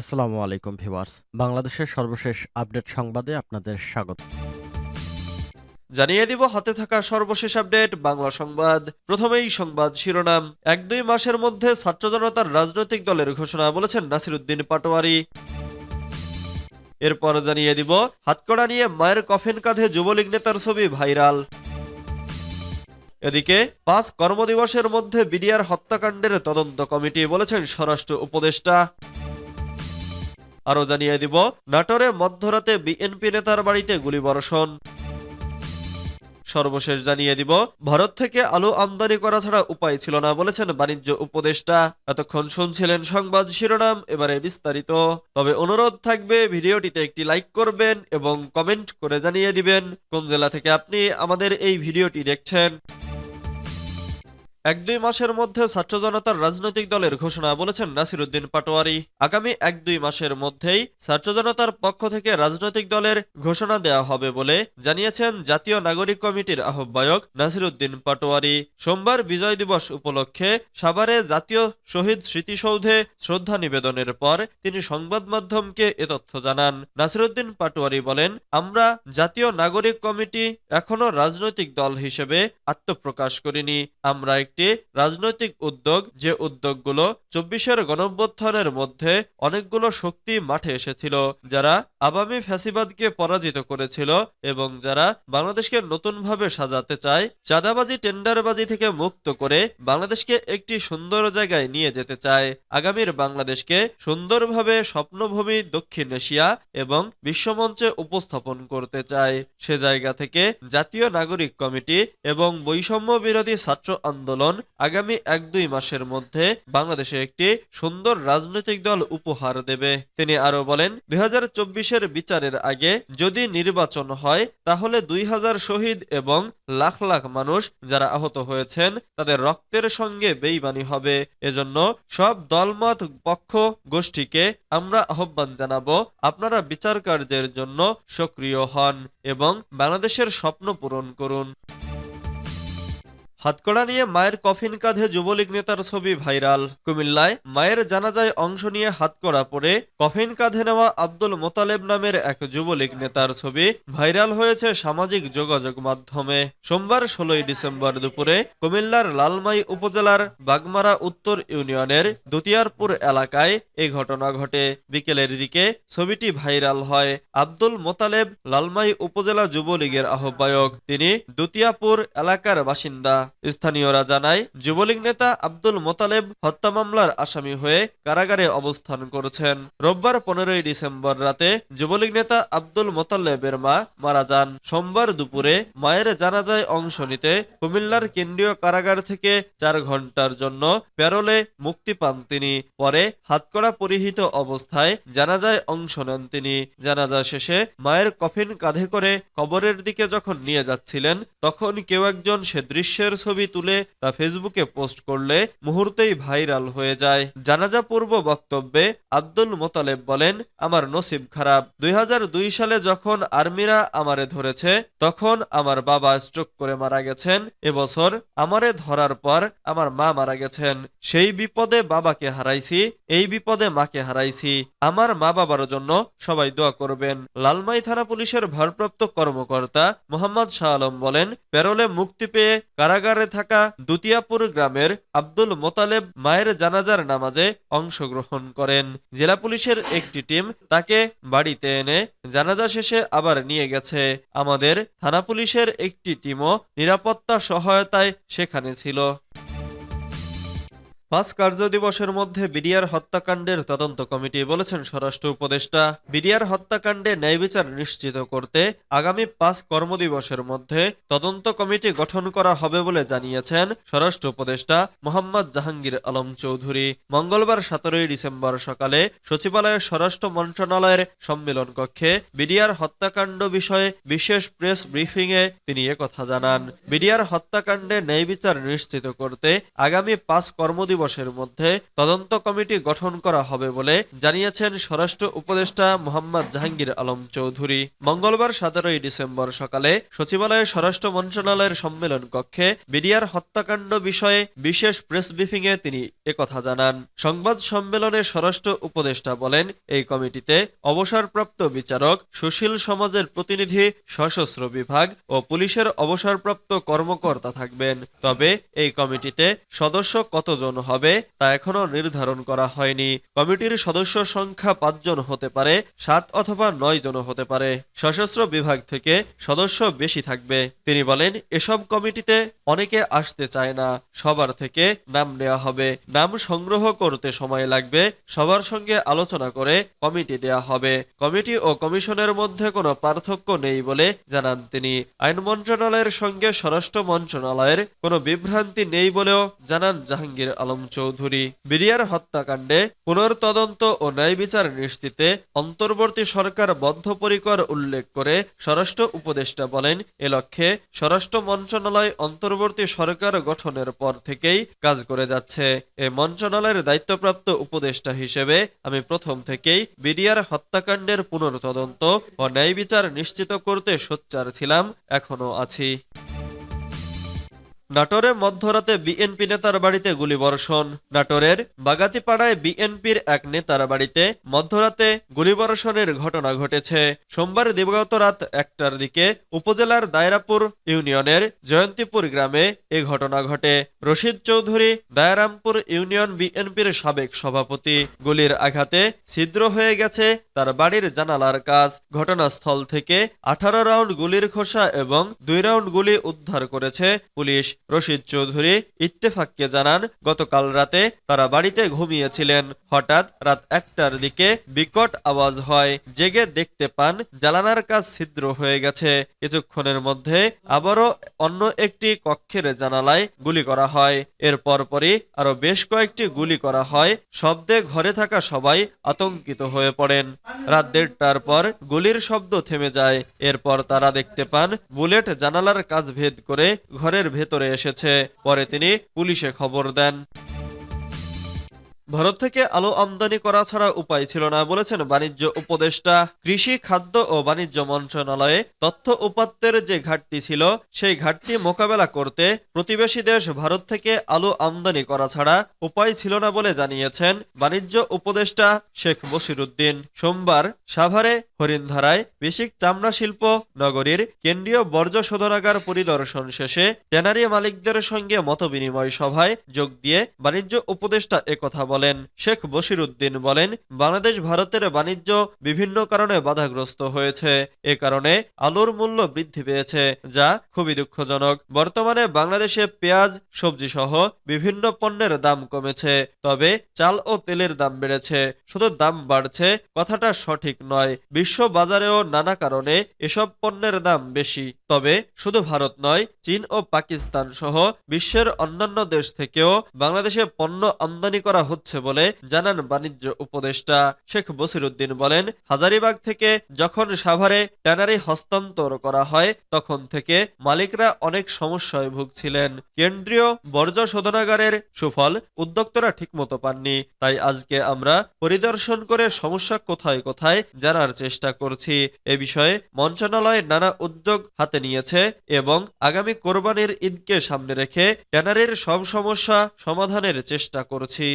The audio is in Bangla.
আসসালামু আলাইকুম ভিউয়ার্স। বাংলাদেশের সর্বশেষ আপডেট সংবাদে আপনাদের স্বাগত। জানিয়ে দিব, হাতে থাকা সর্বশেষ আপডেট, বাংলা সংবাদ। প্রথমেই সংবাদ শিরোনাম। এক দুই মাসের মধ্যে ছাত্র জনতার রাজনৈতিক দলের ঘোষণা বলেছেন নাসিরুদ্দিন পাটোয়ারি। এরপর জানিয়ে দিব, হাতকড়া নিয়ে মায়ের কফিন কাঁধে যুবলীগ নেতার ছবি ভাইরাল। এদিকে, পাঁচ কর্মদিবসের মধ্যে বিডিআর হত্যাকাণ্ডের তদন্ত কমিটি বলেছেন স্বরাষ্ট্র উপদেষ্টা। আরও জানিয়ে দিব, নাটোরে মধ্যরাতে বিএনপি নেতার বাড়িতে গুলিবর্ষণ। সর্বশেষ জানিয়ে দিব, ভারত থেকে আলু আমদানি করা ছাড়া উপায় ছিল না বলেছেন বাণিজ্য উপদেষ্টা। এতক্ষণ শুনছিলেন সংবাদ শিরোনাম, এবারে বিস্তারিত। তবে অনুরোধ থাকবে, ভিডিওটিতে একটি লাইক করবেন এবং কমেন্ট করে জানিয়ে দিবেন। কোন জেলা থেকে আপনি আমাদের এই ভিডিওটি দেখছেন? এক দুই মাসের মধ্যে ছাত্র জনতার রাজনৈতিক দলের ঘোষণা বলেছেন নাসিরুদ্দিন পাটোয়ারি। আগামী এক দুই মাসের মধ্যেই ছাত্র জনতার পক্ষ থেকে রাজনৈতিক দলের ঘোষণা দেওয়া হবে বলে জানিয়েছেন জাতীয় নাগরিক কমিটির আহ্বায়ক নাসিরুদ্দিন পাটোয়ারি। সোমবার বিজয় দিবস উপলক্ষে সাভারে জাতীয় শহীদ স্মৃতিসৌধে শ্রদ্ধা নিবেদনের পর তিনি সংবাদ মাধ্যমকে এ তথ্য জানান। নাসিরুদ্দিন পাটোয়ারি বলেন, আমরা জাতীয় নাগরিক কমিটি এখনও রাজনৈতিক দল হিসেবে আত্মপ্রকাশ করিনি। আমরা একটি রাজনৈতিক উদ্যোগ যে উদ্যোগগুলো চব্বিশের গণঅভ্যুত্থানের মধ্যে অনেকগুলো শক্তি মাঠে এসেছিল, যারা আবামী ফ্যাসিবাদকে পরাজিত করেছিল এবং যারা বাংলাদেশকে নতুনভাবে সাজাতে চায়, চাঁদাবাজি, টেন্ডারবাজি থেকে মুক্ত করে বাংলাদেশকে একটি সুন্দর জায়গায় নিয়ে যেতে চায়। আগামীর বাংলাদেশকে সুন্দরভাবে স্বপ্নভূমি দক্ষিণ এশিয়া এবং বিশ্বমঞ্চে উপস্থাপন করতে চায়। সে জায়গা থেকে জাতীয় নাগরিক কমিটি এবং বৈষম্য বিরোধী ছাত্র আন্দোলন আগামী এক দুই মাসের মধ্যে বাংলাদেশে একটি সুন্দর রাজনৈতিক দল উপহার দেবে। তিনি আরও বলেন, দুই চব্বিশের বিচারের আগে যদি নির্বাচন হয়, তাহলে দুই হাজার শহীদ এবং লাখ লাখ মানুষ যারা আহত হয়েছেন, তাদের রক্তের সঙ্গে বেইমানি হবে। এজন্য সব দলমত পক্ষ গোষ্ঠীকে আমরা আহ্বান জানাব, আপনারা বিচার কার্যের জন্য সক্রিয় হন এবং বাংলাদেশের স্বপ্ন পূরণ করুন। হাতকড়া নিয়ে মায়ের কফিন কাঁধে যুবলীগ নেতার ছবি ভাইরাল। কুমিল্লায় মায়ের জানাজায় অংশ নিয়ে হাতকড়া পরে কফিন কাঁধে নেওয়া আব্দুল মোতালেব নামের এক যুবলীগ নেতার ছবি ভাইরাল হয়েছে সামাজিক যোগাযোগ মাধ্যমে। সোমবার ষোলোই ডিসেম্বর দুপুরে কুমিল্লার লালমাই উপজেলার বাগমারা উত্তর ইউনিয়নের দুতিয়ারপুর এলাকায় এ ঘটনা ঘটে। বিকেলের দিকে ছবিটি ভাইরাল হয়। আব্দুল মোতালেব লালমাই উপজেলা যুবলীগের আহ্বায়ক। তিনি দুতিয়াপুর এলাকার বাসিন্দা। স্থানীয়রা জানায়, যুবলীগ নেতা আব্দুল মোতালেব হত্যা মামলার আসামি হয়ে কারাগারে অবস্থান করছেন। রোববার পনেরোই ডিসেম্বর রাতে যুবলীগ নেতা আব্দুল মোতালেবের মা মারা যান। সোমবার দুপুরে মায়ের জানাজায় অংশ নিতে কুমিল্লার কেন্দ্রীয় কারাগার থেকে চার ঘণ্টার জন্য প্যারোলে মুক্তি পান তিনি। পরে হাতকড়া পরিহিত অবস্থায় জানাজায় অংশ নেন তিনি। জানাজা শেষে মায়ের কফিন কাঁধে করে কবরের দিকে যখন নিয়ে যাচ্ছিলেন, তখন কেউ একজন সে দৃশ্যের ছবি তুলে তা ফেসবুকে পোস্ট করলে মুহূর্তেই ভাইরাল হয়ে যায়। জানাজা পূর্ব বক্তব্যে আব্দুল মোতালেব বলেন, আমার নসিব খারাপ। দুই সালে যখন আর্মিরা আমারে ধরেছে, তখন আমার বাবা স্ট্রোক করে মারা গেছেন। এবছর আমারে ধরার পর আমার মা মারা গেছেন। সেই বিপদে বাবাকে হারাইছি, এই বিপদে মাকে হারাইছি। আমার মা বাবার জন্য সবাই দোয়া করবেন। লালমাই থানা পুলিশের ভারপ্রাপ্ত কর্মকর্তা মোহাম্মদ শাহ আলম বলেন, প্যারোলে মুক্তি পেয়ে কারাগারে থাকা দুতিয়াপুর গ্রামের আব্দুল মোতালেব মায়ের জানাজার নামাজে অংশগ্রহণ করেন। জেলা পুলিশের একটি টিম তাকে বাড়িতে এনে জানাজা শেষে আবার নিয়ে গেছে। আমাদের থানা পুলিশের একটি টিমও নিরাপত্তা সহায়তায় সেখানে ছিল। পাঁচ কার্য দিবসের মধ্যে বিডিআর হত্যাকাণ্ডের তদন্ত কমিটি বলেছেন স্বরাষ্ট্র উপদেষ্টা। বিডিআর হত্যাকাণ্ডে ন্যায় বিচার নিশ্চিত করতে আগামী পাঁচ কর্মদিবসের মধ্যে তদন্ত কমিটি গঠন করা হবে বলে জানিয়েছেন স্বরাষ্ট্র উপদেষ্টা মোহাম্মদ জাহাঙ্গীর আলম চৌধুরী। মঙ্গলবার সতেরোই ডিসেম্বর সকালে সচিবালয়ের স্বরাষ্ট্র মন্ত্রণালয়ের সম্মেলন কক্ষে বিডিআর হত্যাকাণ্ড বিষয়ে বিশেষ প্রেস ব্রিফিংয়ে তিনি কথা জানান। বিডিআর হত্যাকাণ্ডে ন্যায় বিচার নিশ্চিত করতে আগামী পাঁচ কর্মদিবস দিবসের মধ্যে তদন্ত কমিটি গঠন করা হবে বলে জানিয়েছেন স্বরাষ্ট্র উপদেষ্টা মোহাম্মদ জাহাঙ্গীর আলম চৌধুরী। মঙ্গলবার সতেরোই ডিসেম্বর সকালে সচিবালয়ে স্বরাষ্ট্র মন্ত্রণালয়ের সম্মেলন কক্ষে বিডিআর হত্যাকাণ্ড বিষয়ে বিশেষ প্রেস ব্রিফিংয়ে তিনি একথা জানান। সংবাদ সম্মেলনে স্বরাষ্ট্র উপদেষ্টা বলেন, এই কমিটিতে অবসরপ্রাপ্ত বিচারক, সুশীল সমাজের প্রতিনিধি, সশস্ত্র বিভাগ ও পুলিশের অবসরপ্রাপ্ত কর্মকর্তা থাকবেন। তবে এই কমিটিতে সদস্য কতজন হবে তা এখনও নির্ধারণ করা হয়নি। কমিটির সদস্য সংখ্যা পাঁচজন হতে পারে, সাত অথবা নয় জন হতে পারে। সশস্ত্র বিভাগ থেকে সদস্য বেশি থাকবে। তিনি বলেন, এসব কমিটিতে অনেকে আসতে চায় না। সবার থেকে নাম নেওয়া হবে। নাম সংগ্রহ করতে সময় লাগবে। সবার সঙ্গে আলোচনা করে কমিটি দেয়া হবে। কমিটি ও কমিশনের মধ্যে কোনো পার্থক্য নেই বলে জানান তিনি। আইন মন্ত্রণালয়ের সঙ্গে স্বরাষ্ট্র মন্ত্রণালয়ের কোনো বিভ্রান্তি নেই বলেও জানান জাহাঙ্গীর আলম। চৌধুরী বিডিআর হত্যাকাণ্ডে পুনর্তদন্ত ও ন্যায় বিচার নিশ্চিতে অন্তর্বর্তী সরকার বদ্ধপরিকর উল্লেখ করে স্বরাষ্ট্র উপদেষ্টা বলেন, এ লক্ষ্যে স্বরাষ্ট্র মন্ত্রণালয় অন্তর্বর্তী সরকার গঠনের পর থেকেই কাজ করে যাচ্ছে। এ মন্ত্রণালয়ের দায়িত্বপ্রাপ্ত উপদেষ্টা হিসেবে আমি প্রথম থেকেই বিডিআর হত্যাকাণ্ডের পুনর্তদন্ত ও ন্যায় বিচার নিশ্চিত করতে সোচ্চার ছিলাম এখনও আছি। নাটোরে মধ্যরাতে বিএনপি নেতার বাড়িতে গুলিবর্ষণ। নাটোরের বাগাতিপাড়ায় বিএনপির এক নেতার বাড়িতে মধ্যরাতে গুলিবর্ষণের ঘটনা ঘটেছে। সোমবার দিবাগত রাত একটার দিকে উপজেলার দায়রাপুর ইউনিয়নের জয়ন্তীপুর গ্রামে এ ঘটনা ঘটে। রশিদ চৌধুরী, দায়রামপুর ইউনিয়ন বিএনপির সাবেক সভাপতি। গুলির আঘাতে ছিদ্র হয়ে গেছে তার বাড়ির জানালার কাজ। ঘটনাস্থল থেকে আঠারো রাউন্ড গুলির খোসা এবং দুই রাউন্ড গুলি উদ্ধার করেছে পুলিশ। রশিদ চৌধুরী ইত্তেফাককে জানান, গতকাল রাতে তারা বাড়িতে ঘুমিয়েছিলেন। হঠাৎ রাত একটার দিকে বিকট আওয়াজ হয়। জেগে দেখতে পান, জ্বালানার কাজ ছিদ্র হয়ে গেছে। কিছুক্ষণের মধ্যে আবারও অন্য একটি কক্ষের জানালায় গুলি করা হয়। এর পরপরই আরও বেশ কয়েকটি গুলি করা হয়। শব্দে ঘরে থাকা সবাই আতঙ্কিত হয়ে পড়েন। রাত দেড়টার পর গুলির শব্দ থেমে যায়। এরপর তারা দেখতে পান, বুলেট জানালার কাজ ভেদ করে ঘরের ভেতরে এসেছে। পরে তিনি পুলিশে খবর দেন। ভারত থেকে আলু আমদানি করা ছাড়া উপায় ছিল না, বলেছেন বাণিজ্য উপদেষ্টা, কৃষি, খাদ্য ও বাণিজ্য মন্ত্রণালয়ে তথ্য উপাত্তের যে ঘাটতি ছিল, সেই ঘাটতি মোকাবেলা করতে প্রতিবেশী দেশ ভারত থেকে আলু আমদানি করা ছাড়া উপায় ছিল না বলে জানিয়েছেন বাণিজ্য উপদেষ্টা শেখ বসিরুদ্দিন সোমবার সাভারে হরিণধারায় বেশিক চামড়া শিল্প নগরীর কেন্দ্রীয় বর্জ্য শোধনাগার পরিদর্শন শেষে ট্যানারি মালিকদের সঙ্গে মতবিনিময় সভায় যোগ দিয়ে বাণিজ্য উপদেষ্টা একথা বলেন। শেখ বশিরুদ্দিন বলেন, বাংলাদেশ ভারতের বাণিজ্য বিভিন্ন কারণে বাধাগ্রস্ত হয়েছে। এ কারণে আলুর মূল্য বৃদ্ধি পেয়েছে, যা খুবই দুঃখজনক। বর্তমানে বাংলাদেশে পেঁয়াজ সবজি সহ বিভিন্ন পণ্যের দাম কমেছে, তবে চাল ও তেলের দাম বেড়েছে। শুধু দাম বাড়ছে কথাটা সঠিক নয় বিশ্ব বাজারেও নানা কারণে এসব পণ্যের দাম বেশি। তবে শুধু ভারত নয়, চীন ও পাকিস্তান সহ বিশ্বের অন্যান্য দেশ থেকেও বাংলাদেশে পণ্য আমদানি করা হচ্ছে বলে জানান বাণিজ্য উপদেষ্টা শেখ বসিরুদ্দিন বলেন, হাজারিবাগ থেকে যখন সাভারে ট্যানারি হস্তান্তর করা হয়, তখন থেকে মালিকরা অনেক সমস্যায় ভুগছিলেন। কেন্দ্রীয় বর্জ্য শোধনাগারের সুফল উদ্যোক্তরা ঠিকমতো পাননি। তাই আজকে আমরা পরিদর্শন করে সমস্যা কোথায় কোথায় জানার চেষ্টা করছি। এ বিষয়ে মন্ত্রণালয় নানা উদ্যোগ হাতে নিয়েছে এবং আগামী কোরবানির ঈদকে সামনে রেখে ট্যানারির সব সমস্যা সমাধানের চেষ্টা করছি।